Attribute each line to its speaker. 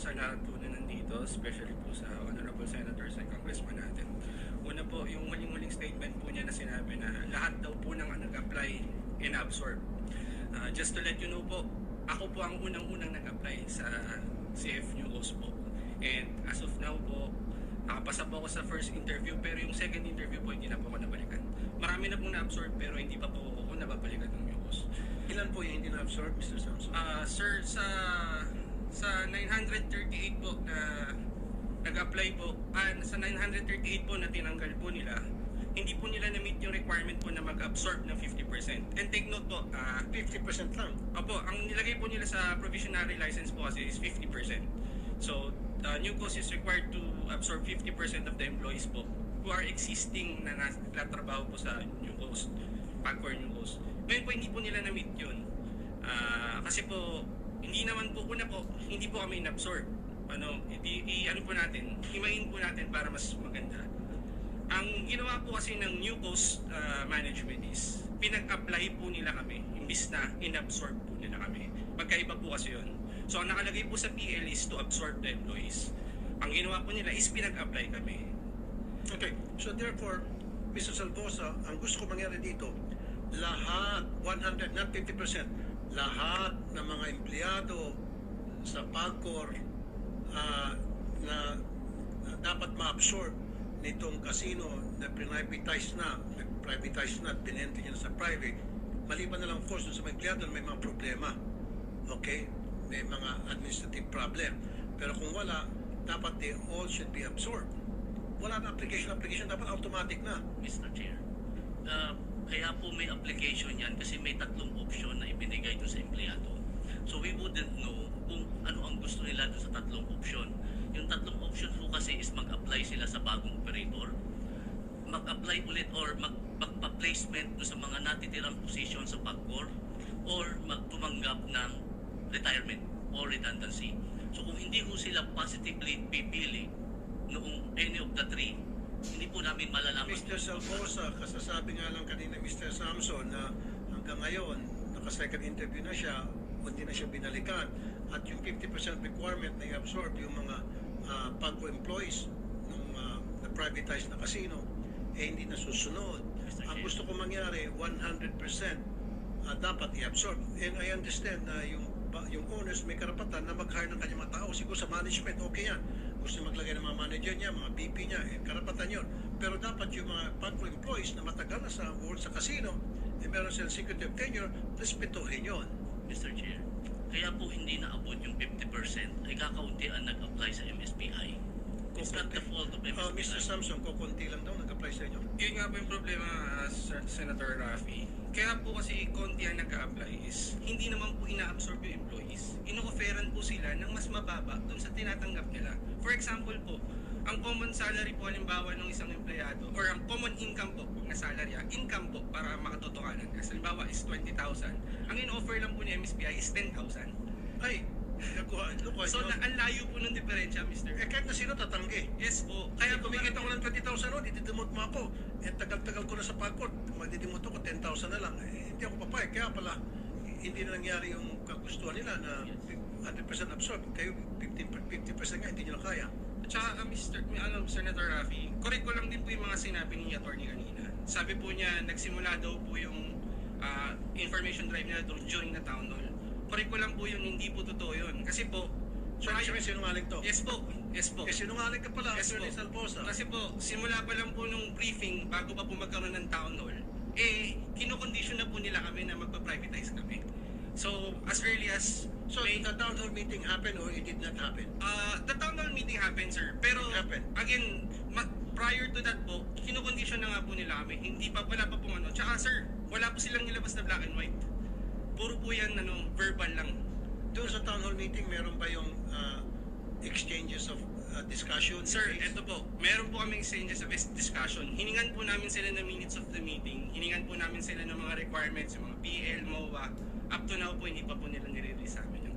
Speaker 1: sa lahat po na nandito, especially po sa Honorable Senators and Congressman natin. Una po, yung muling-muling statement po niya na sinabi na lahat daw po ng nag-apply in-absorb. Ah, just to let you know po, ako po ang unang-unang nag-apply sa CF News po. And as of now po, nakapasa po ako sa first interview pero yung second interview po hindi na po ako nabalikan. Marami na pong na-absorb pero hindi pa po ako nababalikan ng news.
Speaker 2: Ilan po yung hindi na-absorb, Mr. Samson?
Speaker 1: Ah, sir, sa sa 938 po na nag-apply po, ah, sa 938 po na tinanggal po nila, hindi po nila na-meet yung requirement po na mag-absorb ng 50%. And take note po, ah,
Speaker 2: 50% lang.
Speaker 1: Opo, ang nilagay po nila sa provisionary license po kasi is 50%. So, uh, new cost is required to absorb 50% of the employees po who are existing na nas- nagtatrabaho po sa new cost, Pagcor new cost. Ngayon po, hindi po nila na-meet yun. Ah, kasi po, hindi naman po, una po, hindi po kami in-absorb. Ano, i, i- ano po natin, himayin po natin para mas maganda. Ang ginawa po kasi ng new cost uh, management is pinag-apply po nila kami imbis na in-absorb po nila kami. Magkaiba po kasi yun. So ang nakalagay po sa PL is to absorb the employees. Ang ginawa po nila is pinag-apply kami.
Speaker 2: Okay, so therefore, Mr. Salvosa, ang gusto ko mangyari dito, lahat, 100, not 50%, lahat ng mga empleyado sa Pagcor ah, na, na dapat ma-absorb nitong casino na privatize na, privatize na, binente niya sa private, maliban na lang of course sa mga empleyado may mga problema. Okay? May mga administrative problem. Pero kung wala, dapat they all should be absorbed. Wala na application. Application dapat automatic na.
Speaker 3: Mr. Chair. Uh, kaya po may application yan kasi may tatlong option na ibinigay doon sa empleyado. So we wouldn't know kung ano ang gusto nila doon sa tatlong option. Yung tatlong option po kasi is mag-apply sila sa bagong operator, mag-apply ulit or mag magpa-placement doon sa mga natitirang position sa PAGCOR or magtumanggap ng retirement or redundancy. So kung hindi ho sila positively pipili noong any of the three, hindi po namin malalaman.
Speaker 2: Mr. Salvosa, kasasabi nga lang kanina Mr. Samson na hanggang ngayon, naka-second interview na siya, hindi na siya binalikan. At yung 50% requirement na i-absorb yung mga uh, PAGCO employees ng uh, na-privatize na casino, eh hindi na susunod. Ang gusto ko mangyari, 100% uh, dapat i-absorb. And I understand na yung yung owners may karapatan na mag-hire ng kanyang mga tao. Siguro sa management, okay yan. Gusto maglagay ng mga manager niya, mga VP niya, eh, karapatan yun. Pero dapat yung mga PAGCO employees na matagal na sa world sa casino, eh, meron silang security of tenure, respetuhin yun.
Speaker 3: Mr. Chair. Kaya po hindi naabot yung 50% ay kakaunti ang nag-apply sa MSPI. It's not the fault of
Speaker 2: Uh,
Speaker 3: MSPI.
Speaker 2: Mr. Samson, kukunti lang daw nag-apply sa inyo.
Speaker 1: Yun nga po yung problema, uh, Sir- Senator Rafi. Kaya po kasi konti ang nag-apply is hindi naman po ina-absorb yung employees. Ino-offeran po sila ng mas mababa dun sa tinatanggap nila. For example po, ang common salary po halimbawa ng isang empleyado or ang common income po na salary, ah, income po para makatotokanan. Kasi halimbawa is 20,000. Ang in-offer lang po ni MSPI is 10,000.
Speaker 2: Ay, nakuha, nakuha
Speaker 1: So na, ang layo po ng diferensya, Mr.
Speaker 2: Eh, kahit na sino tatanggi.
Speaker 1: Yes po.
Speaker 2: Kaya
Speaker 1: Kaya
Speaker 2: kumikita ko ng 20,000 noon, ididimot mo ako. Eh, tagal-tagal ko na sa pagkot, magdidimot ako 10,000 na lang. Eh, hindi ako papayag. Kaya pala, hindi na nangyari yung kagustuhan nila na 100% absorb. Kayo, 15, 50% nga, hindi nyo na kaya.
Speaker 1: At saka, uh, Mr. Ano, Senator Rafi, correct ko lang din po yung mga sinabi ni attorney kanina. Sabi po niya, nagsimula daw po yung ah, information drive nila doon during the town hall. Correct ko lang po yun, hindi po totoo yun. Kasi po,
Speaker 2: So,
Speaker 1: prior-
Speaker 2: ibig sabihin, sinungaling to.
Speaker 1: yes po, yes po.
Speaker 2: Eh, sinungaling ka pala,
Speaker 1: Yes
Speaker 2: Attorney
Speaker 1: po.
Speaker 2: Salvosa.
Speaker 1: Kasi po, simula pa lang po nung briefing, bago pa po magkaroon ng town hall, eh, kinokondisyon na po nila kami na magpa-privatize kami. So, as early as
Speaker 2: So,
Speaker 1: May-
Speaker 2: the town hall meeting happened or it did not happen?
Speaker 1: Uh, the town hall meeting happened, sir. Pero,
Speaker 2: happened.
Speaker 1: again, ma- prior to that po, kinukondisyon na nga po nila kami. Hindi pa, wala pa pong ano. Tsaka, sir, wala po silang nilabas na black and white. Puro po yan, ano, verbal lang.
Speaker 2: Doon sa town hall meeting, meron ba yung ah, exchanges of ah, discussion?
Speaker 1: Sir, eto po, meron po kami exchanges of discussion. Hiningan po namin sila ng minutes of the meeting. Hiningan po namin sila ng mga requirements, yung mga PL, MOA. Up to now po, hindi pa po nila nire-release sa amin.